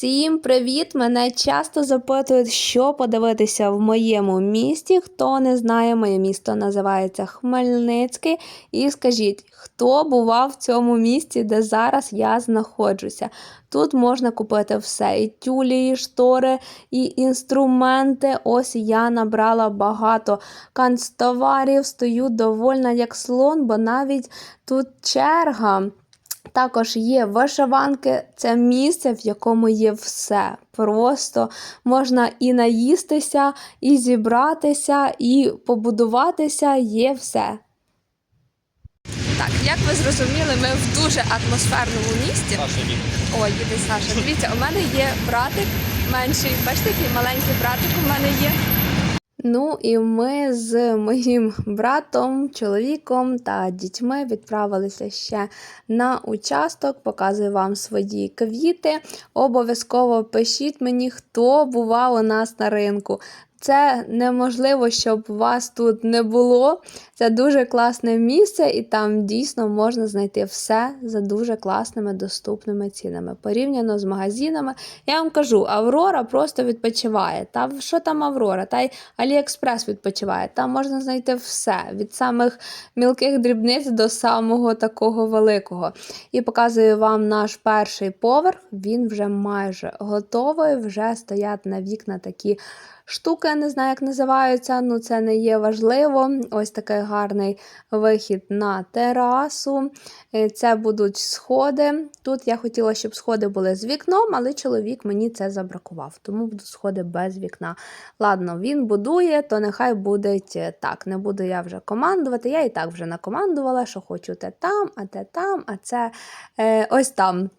Всім привіт! Мене часто запитують, що подивитися в моєму місті. Хто не знає, моє місто називається Хмельницький. І скажіть, хто бував в цьому місті, де зараз я знаходжуся? Тут можна купити все: і тюлі, і штори, і інструменти. Ось я набрала багато канцтоварів, стою довольна як слон, бо навіть тут черга. Також є вишиванки, це місце, в якому є все. Просто можна і наїстися, і зібратися, і побудуватися є все. Так, як ви зрозуміли, ми в дуже атмосферному місті. О, їде Саша. Дивіться, у мене є братик менший. Бачите, який маленький братик у мене є. Ну і ми з моїм братом, чоловіком та дітьми відправилися ще на участок. Показую вам свої квіти. Обов'язково пишіть мені, хто бував у нас на ринку. Це неможливо, щоб вас тут не було. Це дуже класне місце, і там дійсно можна знайти все за дуже класними доступними цінами. Порівняно з магазинами. Я вам кажу, Аврора просто відпочиває. Та що там Аврора? Та й Аліекспрес відпочиває. Там можна знайти все від самих мілких дрібниць до самого такого великого. І показую вам наш перший поверх. Він вже майже готовий, вже стоять на вікна такі штуки, я не знаю, як називаються, ну це не є важливо. Ось такий гарний вихід на терасу. Е, Це будуть сходи. Тут я хотіла, щоб сходи були з вікном, але чоловік мені це забракував, тому будуть сходи без вікна. Ладно, він будує, то нехай буде так. Не буду я вже командувати. Я і так вже накомандувала, що хочу те там, а те там, а це е, ось там.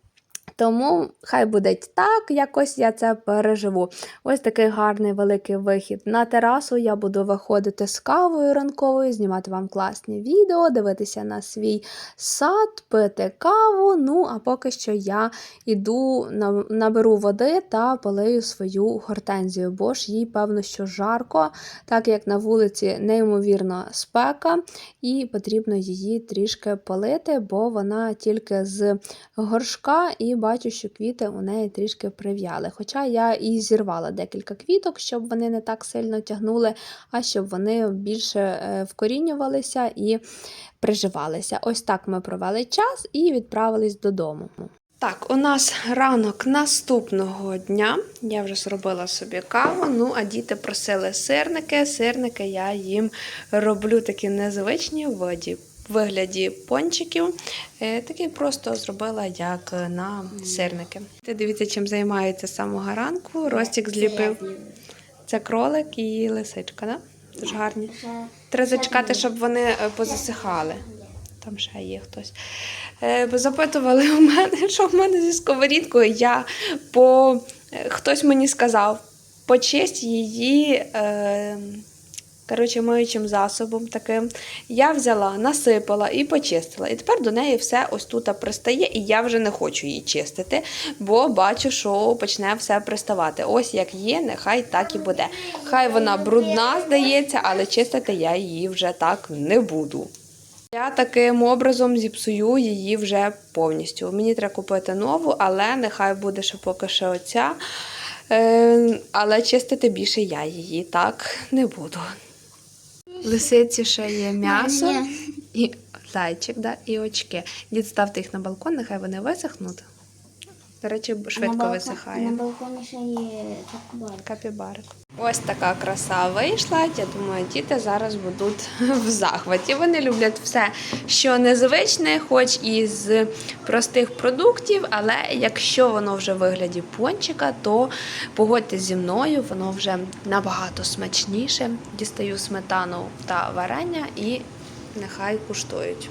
Тому хай буде так, якось я це переживу. Ось такий гарний великий вихід на терасу. Я буду виходити з кавою ранковою, знімати вам класні відео, дивитися на свій сад, пити каву. Ну, а поки що я іду, наберу води та полию свою гортензію, бо ж їй, певно, що жарко, так як на вулиці неймовірно спека, і потрібно її трішки полити, бо вона тільки з горшка, і бачу, що квіти у неї трішки прив'яли. Хоча я і зірвала декілька квіток, щоб вони не так сильно тягнули, а щоб вони більше е, вкорінювалися і приживалися. Ось так ми провели час і відправились додому. Так, у нас ранок наступного дня. Я вже зробила собі каву. Ну, а діти просили сирники. Сирники я їм роблю такі незвичні воді. Вигляді пончиків. Е, Такий просто зробила як на сирники. Ти дивіться, чим займаються з самого ранку. Ростік зліпив. Це кролик і лисичка, да? Дуже гарні. Треба зачекати, щоб вони е, позасихали. Там ще є хтось. Е, запитували у мене, що в мене зі сковорідкою. Я по... е, Хтось мені сказав, почисть її е... коротше, миючим засобом таким. Я взяла, насипала і почистила. І тепер до неї все ось тут пристає, і я вже не хочу її чистити, бо бачу, що почне все приставати. Ось як є, нехай так і буде. Хай вона брудна, здається, але чистити я її вже так не буду. Я таким образом зіпсую її вже повністю. Мені треба купити нову, але нехай буде ще поки що оця. Е, але чистити більше я її так не буду. Лисиці ще є м'ясо і зайчик, да, і очки. Дід ставте їх на балкон, нехай вони висохнуть. До речі, швидко на балкон- висихає. На балконі ще є капібар. Капібарик. Ось така краса вийшла. Я думаю, діти зараз будуть в захваті. Вони люблять все, що незвичне, хоч і з простих продуктів, але якщо воно вже в вигляді пончика, то погодьтесь зі мною, воно вже набагато смачніше. Дістаю сметану та варення і нехай куштують.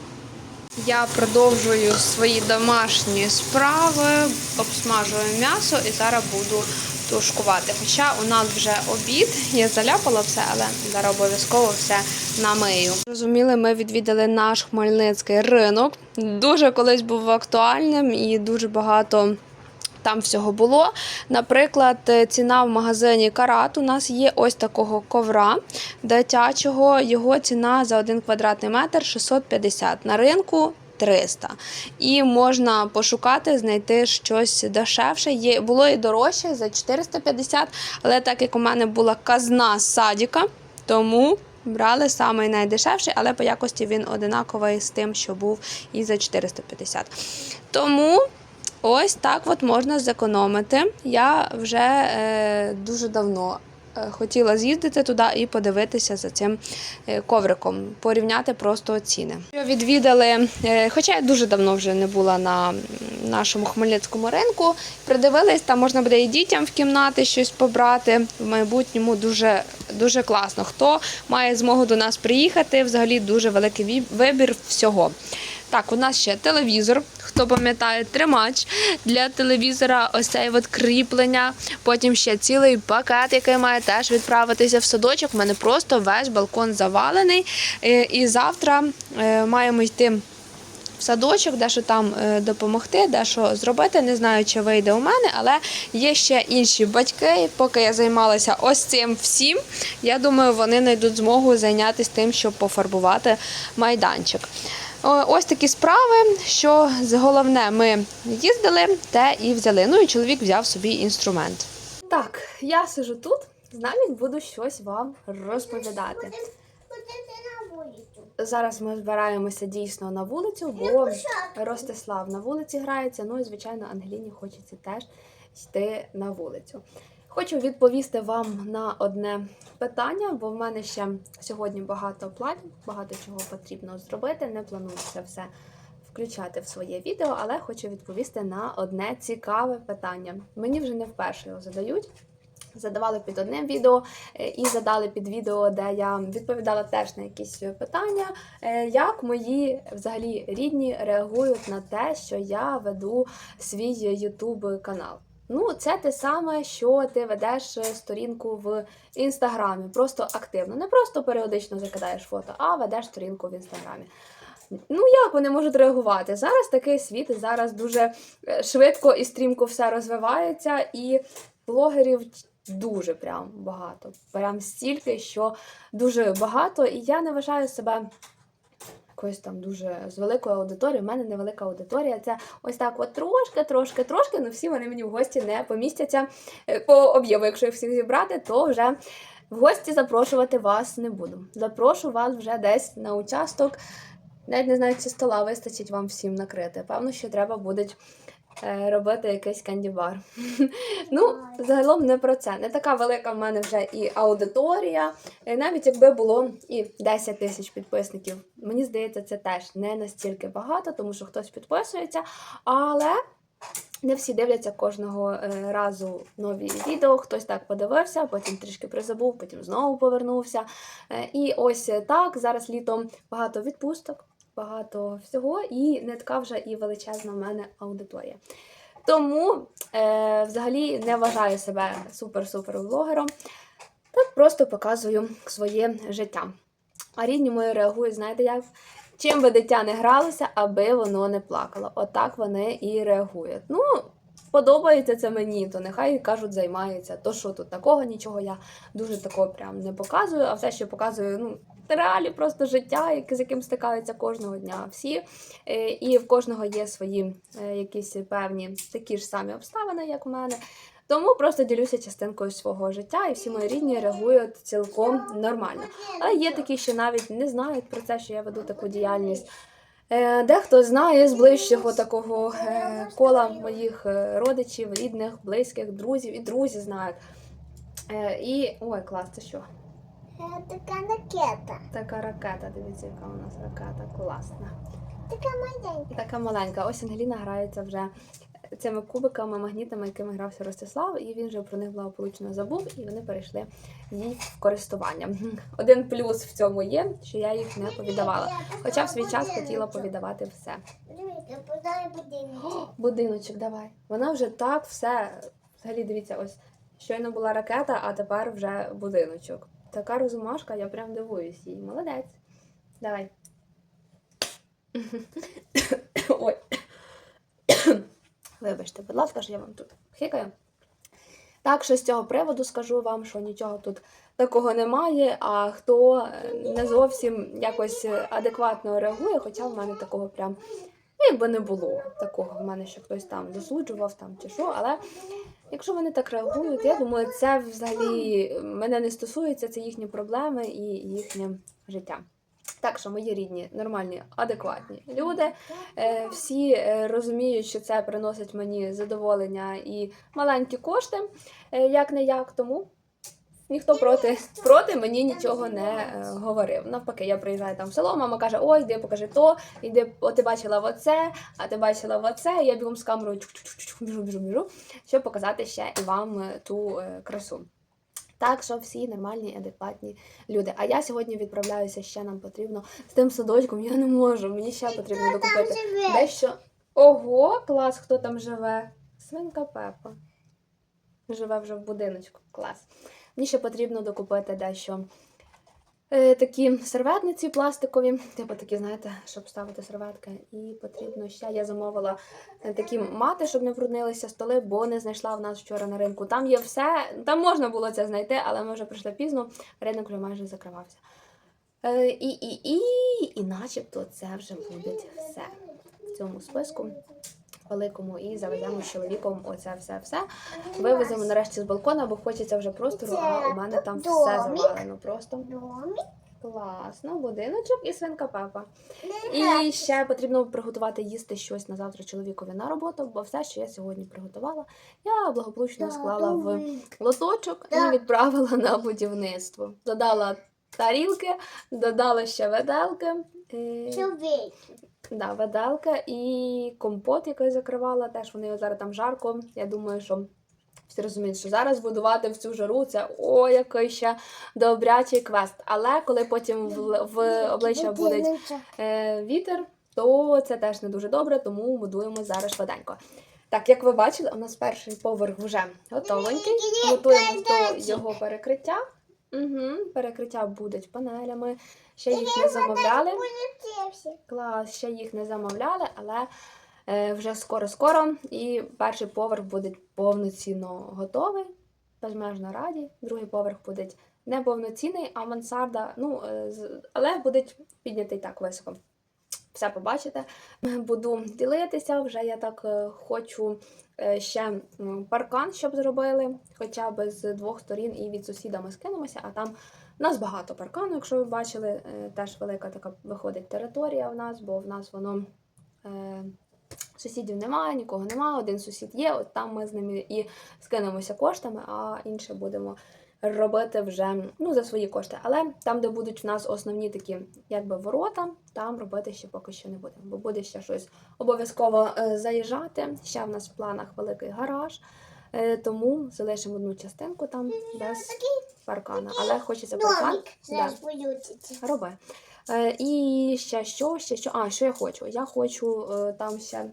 Я продовжую свої домашні справи, обсмажую м'ясо і зараз буду тушкувати. Хоча у нас вже обід, я заляпала все, але зараз обов'язково все намию. Розуміли, ми відвідали наш хмельницький ринок. Дуже колись був актуальним і дуже багато. Там всього було. Наприклад, е, ціна в магазині Карат у нас є ось такого ковра дитячого. Його ціна за один квадратний метр 650. На ринку 300. І можна пошукати, знайти щось дешевше. Є, було і дорожче за 450, але так як у мене була казна з садіка, тому брали самий найдешевший, але по якості він одинаковий з тим, що був і за 450. Тому ось так от можна зекономити. Я вже е, дуже давно е, хотіла з'їздити туди і подивитися за цим е, ковриком, порівняти просто ціни. Відвідали, е, хоча я дуже давно вже не була на нашому хмельницькому ринку. Придивились, там можна буде і дітям в кімнати щось побрати. В майбутньому дуже, дуже класно. Хто має змогу до нас приїхати, взагалі дуже великий вибір всього. Так, у нас ще телевізор. Хто пам'ятає, тримач для телевізора, ось цей от кріплення. Потім ще цілий пакет, який має теж відправитися в садочок. У мене просто весь балкон завалений. Е, І завтра е, маємо йти в садочок, дещо там е, допомогти, дещо зробити. Не знаю, чи вийде у мене, але є ще інші батьки. Поки я займалася ось цим всім, я думаю, вони знайдуть змогу зайнятися тим, щоб пофарбувати майданчик. Ось такі справи, що з головне ми їздили, те і взяли. Ну і чоловік взяв собі інструмент. Так, я сижу тут, навіть буду щось вам розповідати. Зараз ми збираємося дійсно на вулицю, бо Ростислав на вулиці грається. Ну і звичайно, Ангеліні хочеться теж йти на вулицю. Хочу відповісти вам на одне питання, бо в мене ще сьогодні багато планів, багато чого потрібно зробити. Не планую це все включати в своє відео, але хочу відповісти на одне цікаве питання. Мені вже не вперше його задають. Задавали під одним відео е, і задали під відео, де я відповідала теж на якісь питання, е, як мої взагалі рідні реагують на те, що я веду свій YouTube канал. Ну, це те саме, що ти ведеш е, сторінку в інстаграмі, просто активно, не просто періодично закидаєш фото, а ведеш сторінку в інстаграмі. Ну, як вони можуть реагувати? Зараз такий світ, зараз дуже е, швидко і стрімко все розвивається, і блогерів дуже прям багато. Прям стільки, що дуже багато. І я не вважаю себе якоюсь там дуже з великою аудиторією. У мене невелика аудиторія. Це ось так, от трошки, трошки, трошки. Ну всі вони мені в гості не помістяться Е, по об'єму. Якщо їх всіх зібрати, то вже. В гості запрошувати вас не буду. Запрошу вас вже десь на участок. Навіть не знаю, чи стола вистачить вам всім накрити. Певно, що треба буде робити якийсь кандібар. ну, загалом не про це. Не така велика в мене вже і аудиторія. Е, Навіть якби було і 10 тисяч підписників, мені здається, це теж не настільки багато, тому що хтось підписується, але. Не всі дивляться кожного е, разу нові відео. Хтось так подивився, потім трішки призабув, потім знову повернувся. Е, і ось так зараз літом багато відпусток, багато всього, і не така вже і величезна в мене аудиторія. Тому е, взагалі не вважаю себе супер-супер блогером. Так просто показую своє життя. А рідні мої реагують, знаєте як? Чим би дитя не гралося, аби воно не плакало. Отак вони і реагують. Ну, подобається це мені, то нехай кажуть, займаються. То що тут такого, нічого я дуже такого прям не показую, а все, що показую, ну, реалі просто життя, з яким стикаються кожного дня всі. Е, І в кожного є свої е, якісь певні такі ж самі обставини, як у мене. Тому просто ділюся частинкою свого життя, і всі мої рідні реагують цілком нормально. Але є такі, що навіть не знають про те, що я веду таку діяльність. Е, Дехто знає з ближчого такого кола моїх родичів, рідних, близьких, друзів, і друзі знають. І ой, клас, це що? Така ракета. Така ракета. Дивіться, яка у нас ракета класна. Така маленька. Така маленька. Ось Ангеліна грається вже цими кубиками, магнітами, якими грався Ростислав, і він вже про них благополучно забув, і вони перейшли їй в користування. Один плюс в цьому є, що я їх не повідавала. Хоча в свій час хотіла повідавати все. Дивіться, подай. Будиночок, давай. Вона вже так все. Взагалі, дивіться, ось щойно була ракета, а тепер вже будиночок. Така розумашка, я прям дивуюсь їй. Молодець. Давай. Ой. Вибачте, будь ласка, що я вам тут хикаю. Так що з цього приводу скажу вам, що нічого тут такого немає. А хто е, не зовсім якось адекватно реагує, хоча в мене такого прям Ну, якби не було такого в мене, що хтось там засуджував там чи що, але якщо вони так реагують, я думаю, це взагалі мене не стосується, це їхні проблеми і їхнє життя. Так що, мої рідні, нормальні, адекватні люди, е, всі е, розуміють, що це приносить мені задоволення і маленькі кошти, е, як не як, тому ніхто проти, проти мені нічого не е, говорив. Навпаки, я приїжджаю там в село, мама каже: ой, йди, покажи то, йди, о, ти бачила оце, а ти бачила оце. Я бігом з камерою біжу, біжу, біжу, щоб показати ще і вам е, ту е, красу. Так що всі нормальні, адекватні люди. А я сьогодні відправляюся, ще нам потрібно з тим садочком. Я не можу. Мені ще потрібно докупити дещо. Ого, клас, хто там живе? Свинка Пепа. Живе вже в будиночку. Клас. Мені ще потрібно докупити дещо. Е, такі серветниці пластикові, типу такі, знаєте, щоб ставити серветки. І потрібно ще. Я замовила е, такі мати, щоб не бруднилися столи, бо не знайшла в нас вчора на ринку. Там є все, там можна було це знайти, але ми вже прийшли пізно, ринок вже майже закривався. Е, і, і, і, і начебто це вже буде все в цьому списку великому і заведемо з чоловіком оце все все. Вивеземо нарешті з балкона, бо хочеться вже простору, а у мене там все завалено просто. Класно, будиночок і свинка Пепа. І ще потрібно приготувати їсти щось на завтра чоловікові на роботу, бо все, що я сьогодні приготувала, я благополучно склала в лоточок і відправила на будівництво. Додала тарілки, додала ще веделки. е, Чоловік. Да, веделка і компот, який закривала, теж вони зараз там жарко. Я думаю, що всі розуміють, що зараз будувати в цю жару це о, який ще добрячий квест. Але коли потім в, в обличчя буде е, вітер, то це теж не дуже добре, тому будуємо зараз швиденько. Так, як ви бачили, у нас перший поверх вже готовенький. Готуємо до його перекриття. Угу, перекриття будуть панелями. Ще їх не замовляли. Клас, ще їх не замовляли, але е, вже скоро-скоро. І перший поверх буде повноцінно готовий, безмежно раді. Другий поверх буде не повноцінний, а мансарда. Ну, е, але буде піднятий так високо. Все побачите. Буду ділитися. Вже я так е, хочу ще паркан, щоб зробили, хоча б з двох сторін і від сусіда ми скинемося, а там у нас багато паркану, якщо ви бачили, е, теж велика така виходить територія в нас, бо в нас воно е, сусідів немає, нікого немає, один сусід є, от там ми з ними і скинемося коштами, а інше будемо робити вже ну, за свої кошти. Але там, де будуть в нас основні такі якби ворота, там робити ще поки що не будемо, бо буде ще щось обов'язково е, заїжджати. Ще в нас в планах великий гараж. Е, Тому залишимо одну частинку там без паркана. Але хочеться паркан. Да. Роби. Е, і ще що, ще що. А, що я хочу? Я хочу там ще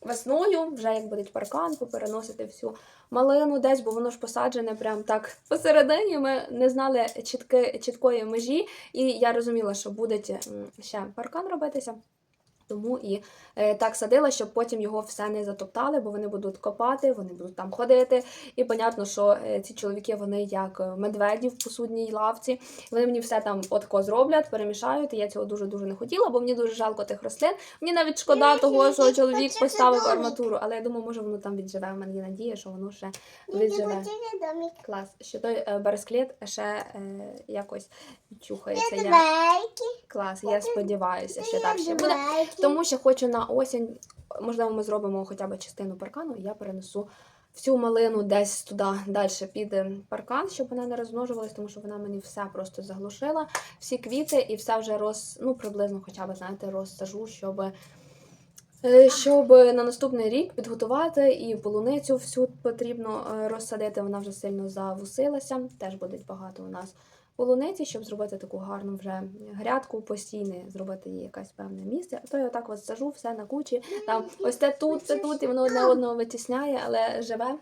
весною, вже як буде паркан, попереносити всю малину десь, бо воно ж посаджене прям так посередині. Ми не знали чітки, чіткої межі, і я розуміла, що буде ще паркан робитися. Тому і е, так садила, щоб потім його все не затоптали, бо вони будуть копати, вони будуть там ходити. І понятно, що е, ці чоловіки вони як е, медведі в посудній лавці. Вони мені все там отко зроблять, перемішають. І я цього дуже дуже не хотіла, бо мені дуже жалко тих рослин. Мені навіть шкода того, що чоловік поставив арматуру, але я думаю, може воно там відживе. У мене є надія, що воно ще відживе. Клас, що той бересклет ще е, якось чухається. Я клас. Я сподіваюся, що так ще буде. Тому що хочу на осінь, можливо, ми зробимо хоча б частину паркану, і я перенесу всю малину десь туди далі під е, паркан, щоб вона не розмножувалась, тому що вона мені все просто заглушила, всі квіти, і все вже роз, ну, приблизно хоча б, знаєте, розсажу, щоб. е, Щоб на наступний рік підготувати і полуницю всю потрібно е, розсадити, вона вже сильно завусилася. Теж буде багато у нас полуниці, щоб зробити таку гарну вже грядку постійне, зробити їй якесь певне місце. А то я отак от сажу все на кучі. Там ось те тут, це тут, і воно одне одного витісняє, але живе.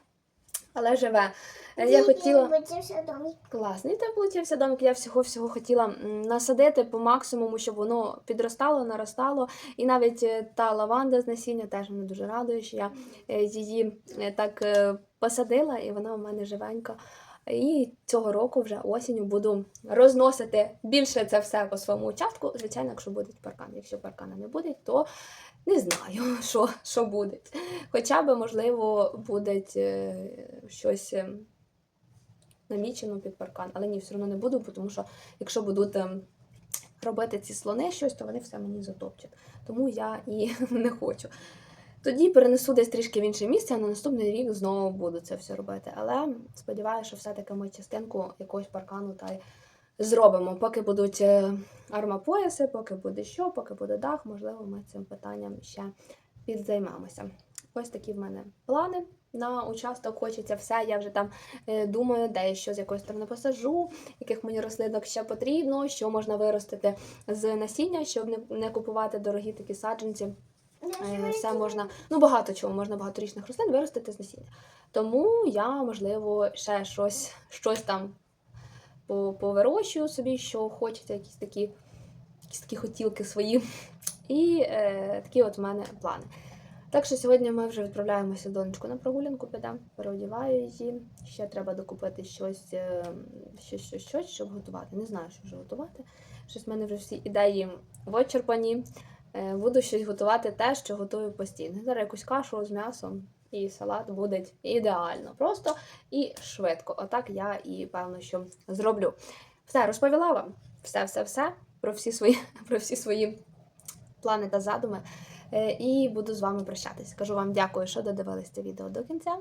Але живе. Е, Я хотіла. Домик. Класний та получився домик. Я всього всього хотіла насадити по максимуму, щоб воно підростало, наростало. І навіть е, та лаванда з насіння теж мене дуже радує, що я е, її так посадила, і вона у мене живенька. І цього року вже осінню буду розносити більше це все по своєму участку. Звичайно, якщо буде паркан. Якщо паркана не буде, то Не знаю, що, що буде. Хоча б, можливо, буде щось е, намічено під паркан. Але ні, все одно не буду, тому що якщо будуть е, робити ці слони щось, то вони все мені затопчуть. Тому я і не хочу. Тоді перенесу десь трішки в інше місце, а на наступний рік знову буду це все робити. Але сподіваюся, що все-таки ми частинку якогось паркану та й зробимо. Поки будуть е, армапояси, поки буде що, поки буде дах, можливо, ми цим питанням ще підзаймемося. Ось такі в мене плани. На участок хочеться все. Я вже там е, думаю, де що з якої сторони посажу, яких мені рослинок ще потрібно, що можна виростити з насіння, щоб не, не купувати дорогі такі саджанці. Е, Все можна, ну багато чого, можна багаторічних рослин виростити з насіння. Тому я, можливо, ще щось, щось там по- повирощую собі, що хочеться, якісь такі, якісь такі хотілки свої. І е, такі от в мене плани. Так що сьогодні ми вже відправляємося донечку на прогулянку, підемо, переодіваю її. Ще треба докупити щось, е, щось, щось, щось, щоб готувати. Не знаю, що вже готувати. Щось в мене вже всі ідеї вичерпані. Е, Буду щось готувати те, що готую постійно. Зараз якусь кашу з м'ясом і салат буде ідеально. Просто і швидко. Отак я і певно, що зроблю. Все, розповіла вам все, все, все про всі свої, про всі свої плани та задуми. Е, І буду з вами прощатись. Кажу вам дякую, що додивились це відео до кінця.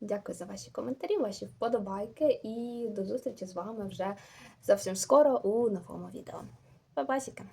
Дякую за ваші коментарі, ваші вподобайки. І до зустрічі з вами вже зовсім скоро у новому відео. Па-басіка!